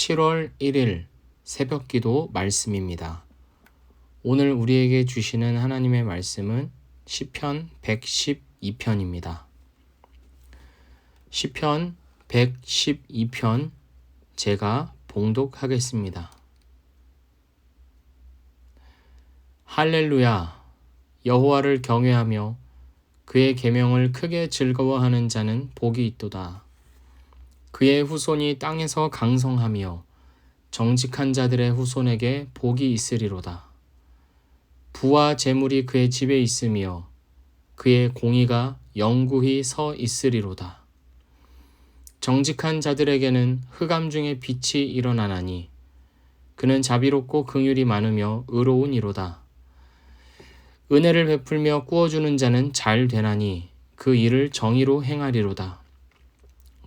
7월 1일 새벽 기도 말씀입니다. 오늘 우리에게 주시는 하나님의 말씀은 시편 112편입니다. 시편 112편 제가 봉독하겠습니다. 할렐루야 여호와를 경외하며 그의 계명을 크게 즐거워하는 자는 복이 있도다. 그의 후손이 땅에서 강성하며 정직한 자들의 후손에게 복이 있으리로다. 부와 재물이 그의 집에 있으며 그의 공의가 영구히 서 있으리로다. 정직한 자들에게는 흑암 중에 빛이 일어나나니 그는 자비롭고 긍휼이 많으며 의로운 이로다. 은혜를 베풀며 꾸어주는 자는 잘 되나니 그 일을 정의로 행하리로다.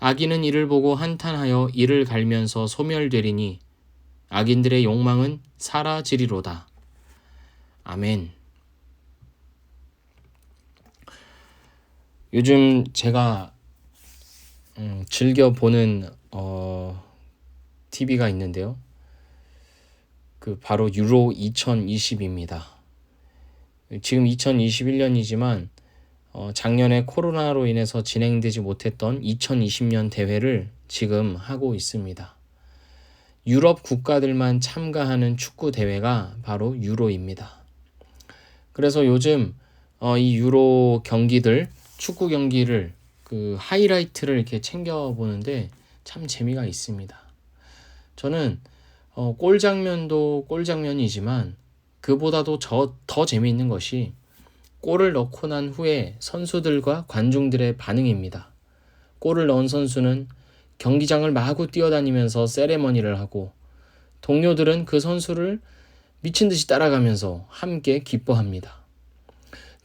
악인은 이를 보고 한탄하여 이를 갈면서 소멸되리니 악인들의 욕망은 사라지리로다. 아멘. 요즘 제가 음, 즐겨 보는 어, TV가 있는데요. 그 바로 유로 2020입니다. 지금 2021년이지만 어, 작년에 코로나로 인해서 진행되지 못했던 2020년 대회를 지금 하고 있습니다. 유럽 국가들만 참가하는 축구 대회가 바로 유로입니다. 그래서 요즘 어, 이 유로 경기들 축구 경기를 그 하이라이트를 이렇게 챙겨 보는데 참 재미가 있습니다. 저는 어, 골 장면도 골 장면이지만 그보다도 저, 더 재미있는 것이 골을 넣고 난 후에 선수들과 관중들의 반응입니다. 골을 넣은 선수는 경기장을 마구 뛰어다니면서 세레머니를 하고 동료들은 그 선수를 미친 듯이 따라가면서 함께 기뻐합니다.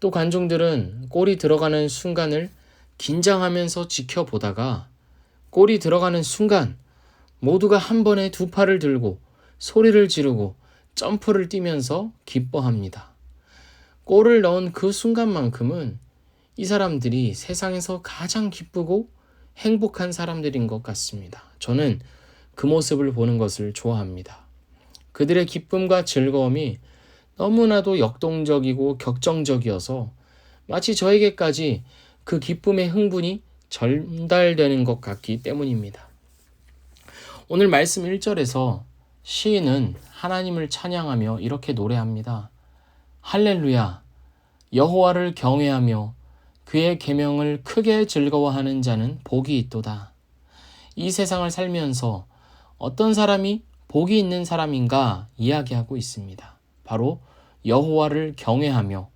또 관중들은 골이 들어가는 순간을 긴장하면서 지켜보다가 골이 들어가는 순간 모두가 한 번에 두 팔을 들고 소리를 지르고 점프를 뛰면서 기뻐합니다. 골을 넣은 그 순간만큼은 이 사람들이 세상에서 가장 기쁘고 행복한 사람들인 것 같습니다. 저는 그 모습을 보는 것을 좋아합니다. 그들의 기쁨과 즐거움이 너무나도 역동적이고 격정적이어서 마치 저에게까지 그 기쁨의 흥분이 전달되는 것 같기 때문입니다. 오늘 말씀 1절에서 시인은 하나님을 찬양하며 이렇게 노래합니다. 할렐루야 여호와를 경외하며 그의 계명을 크게 즐거워하는 자는 복이 있도다. 이 세상을 살면서 어떤 사람이 복이 있는 사람인가 이야기하고 있습니다. 바로 여호와를 경외하며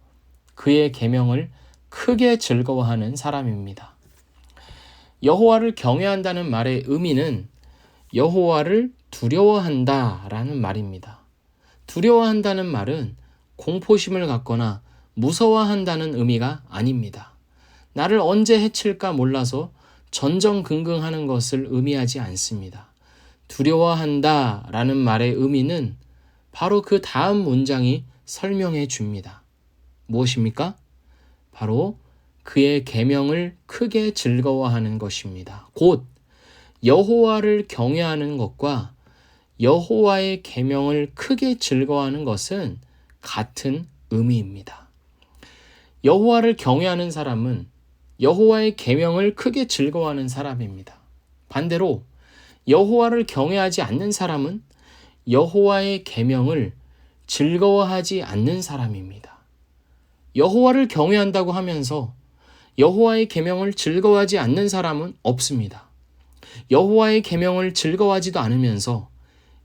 그의 계명을 크게 즐거워하는 사람입니다. 여호와를 경외한다는 말의 의미는 여호와를 두려워한다라는 말입니다. 두려워한다는 말은 공포심을 갖거나 무서워한다는 의미가 아닙니다. 나를 언제 해칠까 몰라서 전전긍긍하는 것을 의미하지 않습니다. 두려워한다 라는 말의 의미는 바로 그 다음 문장이 설명해 줍니다. 무엇입니까? 바로 그의 계명을 크게 즐거워하는 것입니다. 곧 여호와를 경외하는 것과 여호와의 계명을 크게 즐거워하는 것은 같은 의미입니다. 여호와를 경외하는 사람은 여호와의 계명을 크게 즐거워하는 사람입니다. 반대로 여호와를 경외하지 않는 사람은 여호와의 계명을 즐거워하지 않는 사람입니다. 여호와를 경외한다고 하면서 여호와의 계명을 즐거워하지 않는 사람은 없습니다. 여호와의 계명을 즐거워하지도 않으면서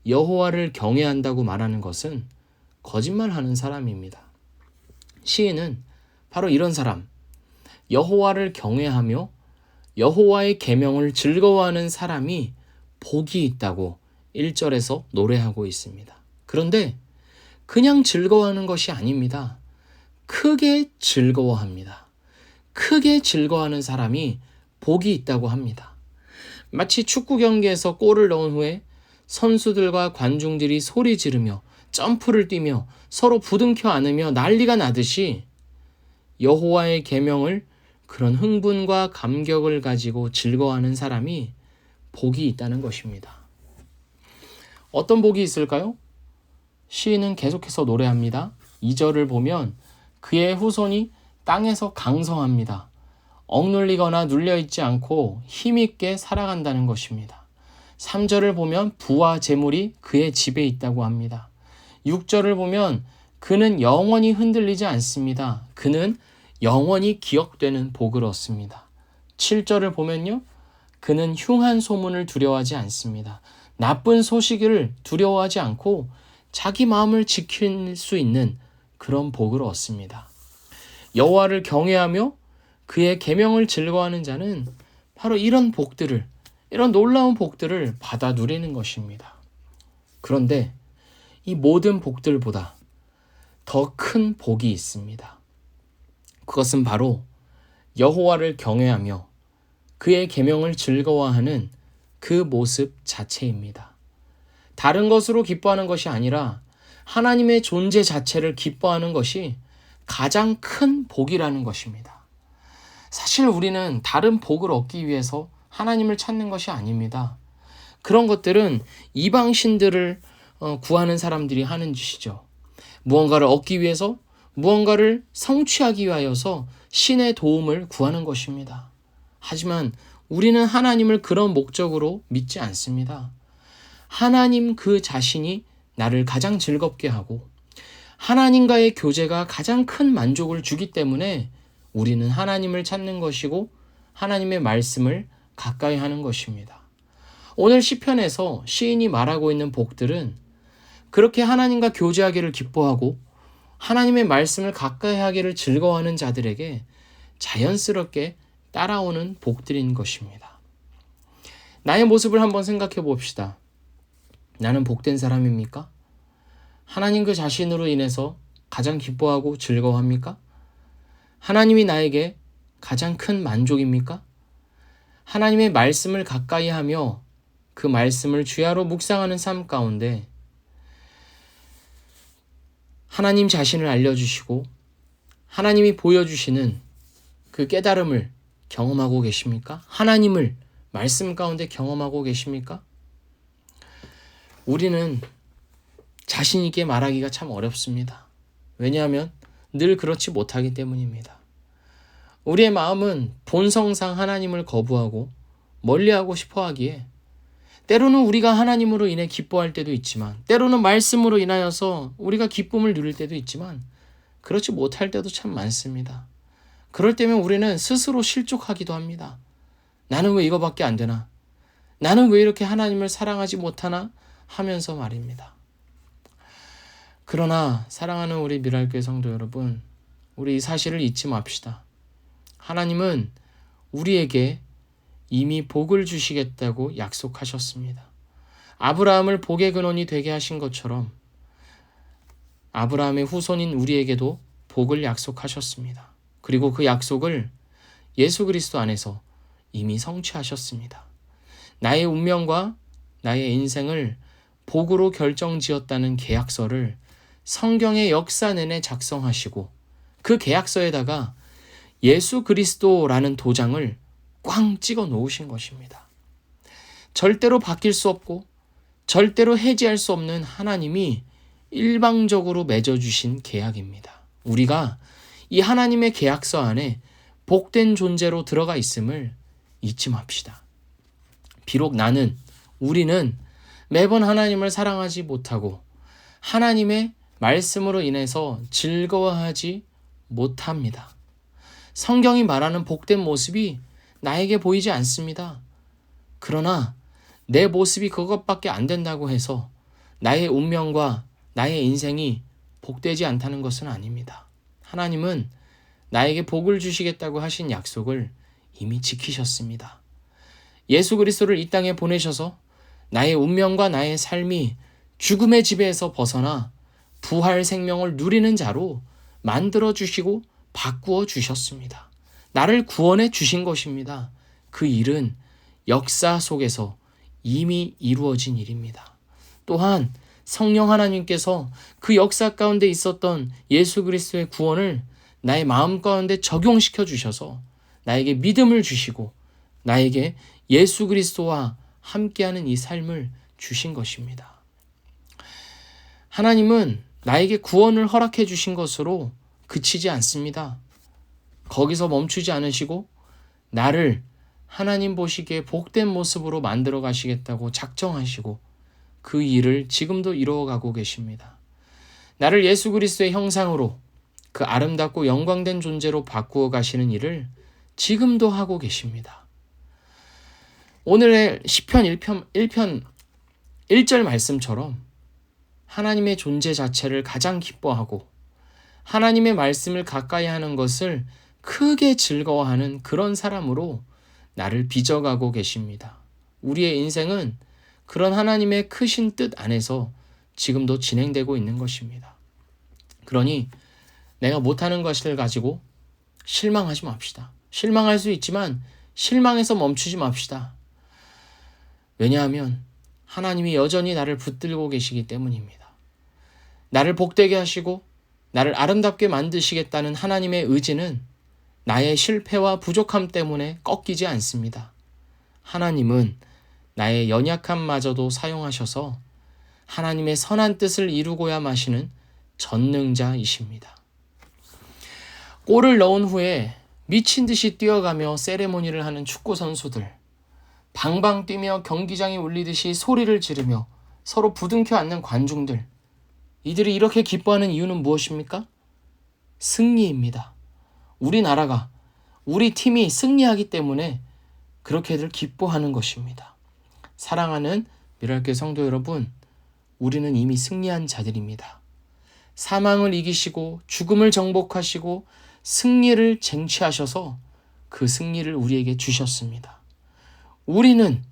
여호와를 경외한다고 말하는 것은 거짓말하는 사람입니다. 시인은 바로 이런 사람, 여호와를 경외하며 여호와의 계명을 즐거워하는 사람이 복이 있다고 1절에서 노래하고 있습니다. 그런데 그냥 즐거워하는 것이 아닙니다. 크게 즐거워합니다. 크게 즐거워하는 사람이 복이 있다고 합니다. 마치 축구 경기에서 골을 넣은 후에 선수들과 관중들이 소리 지르며 점프를 뛰며 서로 부둥켜 안으며 난리가 나듯이 여호와의 계명을 그런 흥분과 감격을 가지고 즐거워하는 사람이 복이 있다는 것입니다. 어떤 복이 있을까요? 시인은 계속해서 노래합니다. 2절을 보면 그의 후손이 땅에서 강성합니다. 억눌리거나 눌려있지 않고 힘있게 살아간다는 것입니다. 3절을 보면 부와 재물이 그의 집에 있다고 합니다. 6절을 보면 그는 영원히 흔들리지 않습니다. 그는 영원히 기억되는 복을 얻습니다. 7절을 보면요. 그는 흉한 소문을 두려워하지 않습니다. 나쁜 소식을 두려워하지 않고 자기 마음을 지킬 수 있는 그런 복을 얻습니다. 여호와를 경외하며 그의 계명을 즐거워하는 자는 바로 이런 복들을 이런 놀라운 복들을 받아 누리는 것입니다. 그런데 이 모든 복들보다 더 큰 복이 있습니다. 그것은 바로 여호와를 경외하며 그의 계명을 즐거워하는 그 모습 자체입니다. 다른 것으로 기뻐하는 것이 아니라 하나님의 존재 자체를 기뻐하는 것이 가장 큰 복이라는 것입니다. 사실 우리는 다른 복을 얻기 위해서 하나님을 찾는 것이 아닙니다. 그런 것들은 이방신들을 어, 구하는 사람들이 하는 짓이죠. 무언가를 얻기 위해서 무언가를 성취하기 위하여서 신의 도움을 구하는 것입니다. 하지만 우리는 하나님을 그런 목적으로 믿지 않습니다. 하나님 그 자신이 나를 가장 즐겁게 하고 하나님과의 교제가 가장 큰 만족을 주기 때문에 우리는 하나님을 찾는 것이고 하나님의 말씀을 가까이 하는 것입니다. 오늘 시편에서 시인이 말하고 있는 복들은 그렇게 하나님과 교제하기를 기뻐하고 하나님의 말씀을 가까이 하기를 즐거워하는 자들에게 자연스럽게 따라오는 복들인 것입니다. 나의 모습을 한번 생각해 봅시다. 나는 복된 사람입니까? 하나님 그 자신으로 인해서 가장 기뻐하고 즐거워합니까? 하나님이 나에게 가장 큰 만족입니까? 하나님의 말씀을 가까이 하며 그 말씀을 주야로 묵상하는 삶 가운데 하나님 자신을 알려주시고 하나님이 보여주시는 그 깨달음을 경험하고 계십니까? 하나님을 말씀 가운데 경험하고 계십니까? 우리는 자신있게 말하기가 참 어렵습니다. 왜냐하면 늘 그렇지 못하기 때문입니다. 우리의 마음은 본성상 하나님을 거부하고 멀리하고 싶어 하기에 때로는 우리가 하나님으로 인해 기뻐할 때도 있지만, 때로는 말씀으로 인하여서 우리가 기쁨을 누릴 때도 있지만, 그렇지 못할 때도 참 많습니다. 그럴 때면 우리는 스스로 실족하기도 합니다. 나는 왜 이거밖에 안 되나? 나는 왜 이렇게 하나님을 사랑하지 못하나? 하면서 말입니다. 그러나 사랑하는 우리 미랄교회 성도 여러분, 우리 이 사실을 잊지 맙시다. 하나님은 우리에게 이미 복을 주시겠다고 약속하셨습니다. 아브라함을 복의 근원이 되게 하신 것처럼 아브라함의 후손인 우리에게도 복을 약속하셨습니다. 그리고 그 약속을 예수 그리스도 안에서 이미 성취하셨습니다. 나의 운명과 나의 인생을 복으로 결정 지었다는 계약서를 성경의 역사 내내 작성하시고 그 계약서에다가 예수 그리스도라는 도장을 꽝 찍어 놓으신 것입니다. 절대로 바뀔 수 없고 절대로 해지할 수 없는 하나님이 일방적으로 맺어주신 계약입니다. 우리가 이 하나님의 계약서 안에 복된 존재로 들어가 있음을 잊지 맙시다. 비록 나는, 우리는 매번 하나님을 사랑하지 못하고 하나님의 말씀으로 인해서 즐거워하지 못합니다. 성경이 말하는 복된 모습이 나에게 보이지 않습니다. 그러나 내 모습이 그것밖에 안 된다고 해서 나의 운명과 나의 인생이 복되지 않다는 것은 아닙니다. 하나님은 나에게 복을 주시겠다고 하신 약속을 이미 지키셨습니다. 예수 그리스도를 이 땅에 보내셔서 나의 운명과 나의 삶이 죽음의 지배에서 벗어나 부활 생명을 누리는 자로 만들어 주시고 바꾸어 주셨습니다. 나를 구원해 주신 것입니다. 그 일은 역사 속에서 이미 이루어진 일입니다. 또한 성령 하나님께서 그 역사 가운데 있었던 예수 그리스도의 구원을 나의 마음 가운데 적용시켜 주셔서 나에게 믿음을 주시고 나에게 예수 그리스도와 함께하는 이 삶을 주신 것입니다. 하나님은 나에게 구원을 허락해 주신 것으로 그치지 않습니다. 거기서 멈추지 않으시고 나를 하나님 보시기에 복된 모습으로 만들어 가시겠다고 작정하시고 그 일을 지금도 이루어가고 계십니다. 나를 예수 그리스도의 형상으로 그 아름답고 영광된 존재로 바꾸어 가시는 일을 지금도 하고 계십니다. 오늘의 시편 1편 1편 1절 말씀처럼 하나님의 존재 자체를 가장 기뻐하고 하나님의 말씀을 가까이 하는 것을 크게 즐거워하는 그런 사람으로 나를 빚어가고 계십니다. 우리의 인생은 그런 하나님의 크신 뜻 안에서 지금도 진행되고 있는 것입니다. 그러니 내가 못하는 것을 가지고 실망하지 맙시다. 실망할 수 있지만 실망해서 멈추지 맙시다. 왜냐하면 하나님이 여전히 나를 붙들고 계시기 때문입니다. 나를 복되게 하시고 나를 아름답게 만드시겠다는 하나님의 의지는 나의 실패와 부족함 때문에 꺾이지 않습니다. 하나님은 나의 연약함마저도 사용하셔서 하나님의 선한 뜻을 이루고야 마시는 전능자이십니다. 골을 넣은 후에 미친 듯이 뛰어가며 세레모니를 하는 축구 선수들, 방방 뛰며 경기장이 울리듯이 소리를 지르며 서로 부둥켜 앉는 관중들, 이들이 이렇게 기뻐하는 이유는 무엇입니까? 승리입니다. 우리나라가, 우리 팀이 승리하기 때문에 그렇게들 기뻐하는 것입니다. 사랑하는 미랄교 성도 여러분, 우리는 이미 승리한 자들입니다. 사망을 이기시고 죽음을 정복하시고 승리를 쟁취하셔서 그 승리를 우리에게 주셨습니다. 우리는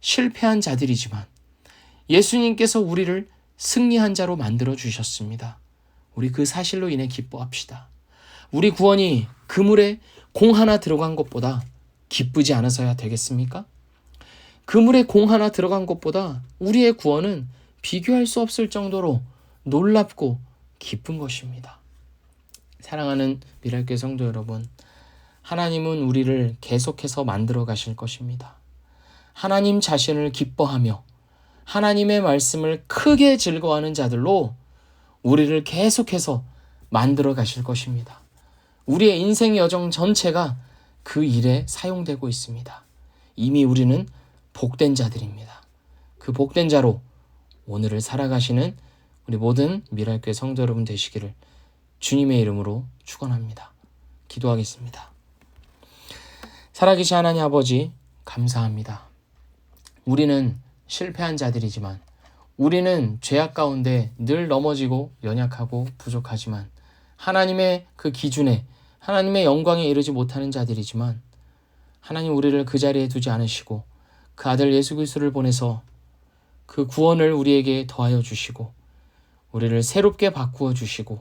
실패한 자들이지만 예수님께서 우리를 승리한 자로 만들어 주셨습니다. 우리 그 사실로 인해 기뻐합시다. 우리 구원이 그물에 공 하나 들어간 것보다 기쁘지 않아서야 되겠습니까? 그물에 공 하나 들어간 것보다 우리의 구원은 비교할 수 없을 정도로 놀랍고 기쁜 것입니다. 사랑하는 미랄교 성도 여러분, 하나님은 우리를 계속해서 만들어 가실 것입니다. 하나님 자신을 기뻐하며 하나님의 말씀을 크게 즐거워하는 자들로 우리를 계속해서 만들어 가실 것입니다. 우리의 인생 여정 전체가 그 일에 사용되고 있습니다. 이미 우리는 복된 자들입니다. 그 복된 자로 오늘을 살아가시는 우리 모든 미랄교회 성도 여러분 되시기를 주님의 이름으로 축원합니다. 기도하겠습니다. 살아계신 하나님 아버지 감사합니다. 우리는 실패한 자들이지만 우리는 죄악 가운데 늘 넘어지고 연약하고 부족하지만 하나님의 그 기준에 하나님의 영광에 이르지 못하는 자들이지만 하나님 우리를 그 자리에 두지 않으시고 그 아들 예수 그리스도를 보내서 그 구원을 우리에게 더하여 주시고 우리를 새롭게 바꾸어 주시고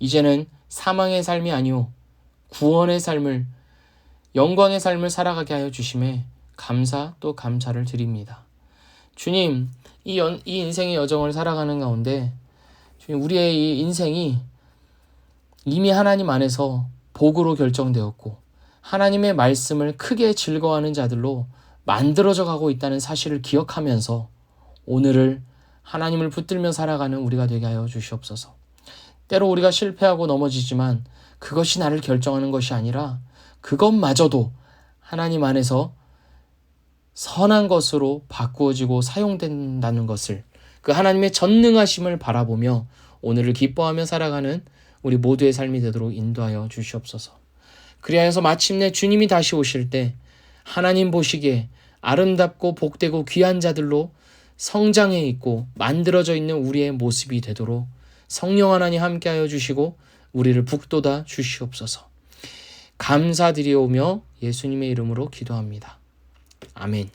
이제는 사망의 삶이 아니오 구원의 삶을 영광의 삶을 살아가게 하여 주심에 감사 또 감사를 드립니다. 주님, 이, 연, 이 인생의 여정을 살아가는 가운데 주님, 우리의 이 인생이 이미 하나님 안에서 복으로 결정되었고 하나님의 말씀을 크게 즐거워하는 자들로 만들어져 가고 있다는 사실을 기억하면서 오늘을 하나님을 붙들며 살아가는 우리가 되게 하여 주시옵소서. 때로 우리가 실패하고 넘어지지만 그것이 나를 결정하는 것이 아니라 그것마저도 하나님 안에서 선한 것으로 바꾸어지고 사용된다는 것을 그 하나님의 전능하심을 바라보며 오늘을 기뻐하며 살아가는 우리 모두의 삶이 되도록 인도하여 주시옵소서. 그리하여서 마침내 주님이 다시 오실 때 하나님 보시기에 아름답고 복되고 귀한 자들로 성장해 있고 만들어져 있는 우리의 모습이 되도록 성령 하나님 함께하여 주시고 우리를 북돋아 주시옵소서. 감사드리오며 예수님의 이름으로 기도합니다. 아멘.